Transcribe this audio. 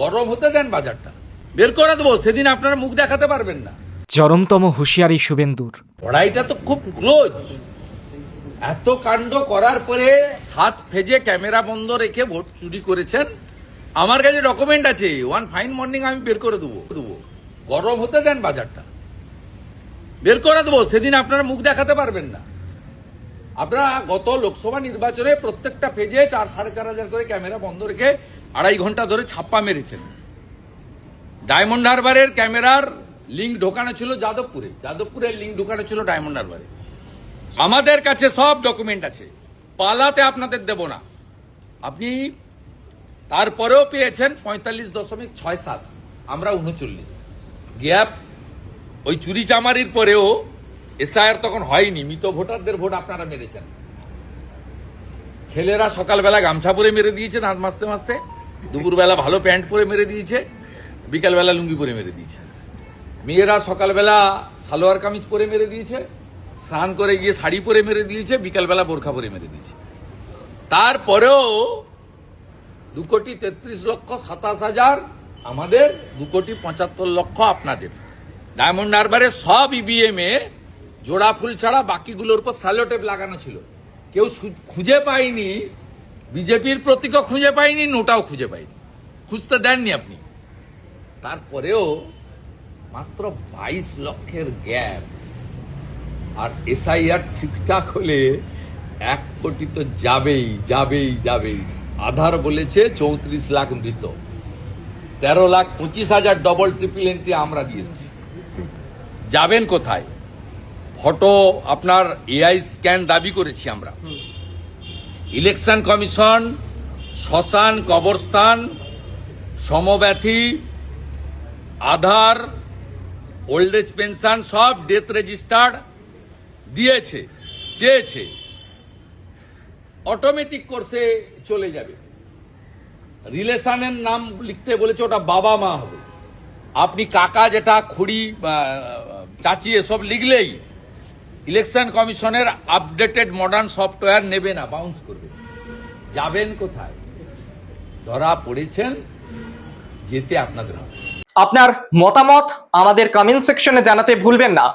গরম হতে দেন বাজারটা। বের করে দেবো সেদিন আপনারা মুখ দেখাতে পারবেন না। চরমতম হুঁশিয়ারি শুভেন্দুর। লড়াইটা তো খুব ক্লোজ। এত কাণ্ড করার পরে সাত ফেজে ক্যামেরা বন্ধ রেখে ভোট চুরি করেছেন। আমার কাছে ডকুমেন্ট আছে ওয়ান ফাইন মর্নিং আমি বের করে দেবো দেবো। গরম হতে দেন বাজারটা। বের করে দেবো সেদিন আপনারা মুখ দেখাতে পারবেন না। আপনারা গত লোকসভা নির্বাচনে প্রত্যেকটা ফেজে চার সাড়ে চার হাজার করে ক্যামেরা বন্ধ রেখে আড়াই ঘণ্টা ধরে ছাপ্পা মেরেছেন। ডায়মন্ড হারবারের ক্যামেরার লিঙ্ক ঢোকানো ছিল যাদবপুরে। যাদবপুরের লিঙ্ক ঢোকানো ছিল ডায়মন্ড হারবারে। আমাদের কাছে সব ডকুমেন্ট আছে। পালাতে আপনাদের দেব না। আপনি তারপরেও পেয়েছেন পঁয়তাল্লিশ দশমিক ছয় সাত। আমরা উনচল্লিশ। গ্যাপ ওই চুরি চামারির পরেও এসআইআর তখন হয়নি। মৃত ভোটারদের ভোট আপনারা মেরেছেন। ছেলেরা সকালবেলা গামছা পরে মেরে দিয়েছেন দাঁত মাসতে মাসতে দুপুরবেলা ভালো প্যান্ট পরে মেরে দিয়েছে, বিকালবেলা লুঙ্গি পরে মেরে দিয়েছে। মেয়েরা সকালবেলা সালোয়ার কামিজ পরে মেরে দিয়েছে, স্নান করে গিয়ে শাড়ি পরে মেরে দিয়েছে, বিকালবেলা বোরখা পরে মেরে দিয়েছে। তারপরেও দু কোটি তেত্রিশ লক্ষ সাতাশ হাজার আমাদের দু কোটি পঁচাত্তর লক্ষ আপনাদের। ডায়মন্ড হারবারের সব ইভিএম এ জোড়া ফুল ছাড়া বাকিগুলোর উপর স্যালোটেপ লাগানো ছিল। কেউ খুঁজে পায়নি বিজেপির প্রতীকও খুঁজে পাইনি, নোটাও খুঁজে পাইনি। খুঁজতে দেননি আপনি। তারপরেও মাত্র বাইশ লক্ষের গ্যাপ। আর এসআইআর ঠিকঠাক হলে এক কোটি তো যাবেই যাবেই যাবেই। আধার বলেছে চৌত্রিশ লাখ মৃত। তেরো লাখ পঁচিশ হাজার ডবল ট্রিপল এন্ট্রি আমরা দিয়েছি যাবেন কোথায়? ফটো আপনার এআই স্ক্যান দাবি করেছি আমরা। ইলেকশন কমিশন, শ্মশান কবরস্থান, সমব্যথী, আধার, ওল্ড এজ পেনশন সব ডেথ রেজিস্টার্ড দিয়েছে, চেয়েছে। অটোমেটিক কোর্সে চলে যাবে। রিলেশনের নাম লিখতে বলেছে ওটা বাবা মা হবে। আপনি কাকা যেটা খুড়ি চাচি এসব লিখলেই ইলেকশন কমিশনের আপডেটেড মডার্ন সফটওয়্যার নেবে না বাউন্স করবে। যাবেন কোথায়? ধরা পড়েছেন, যেতে আপনাদের হবে। আপনার মতামত আমাদের কমেন্ট সেকশনে জানাতে ভুলবেন না।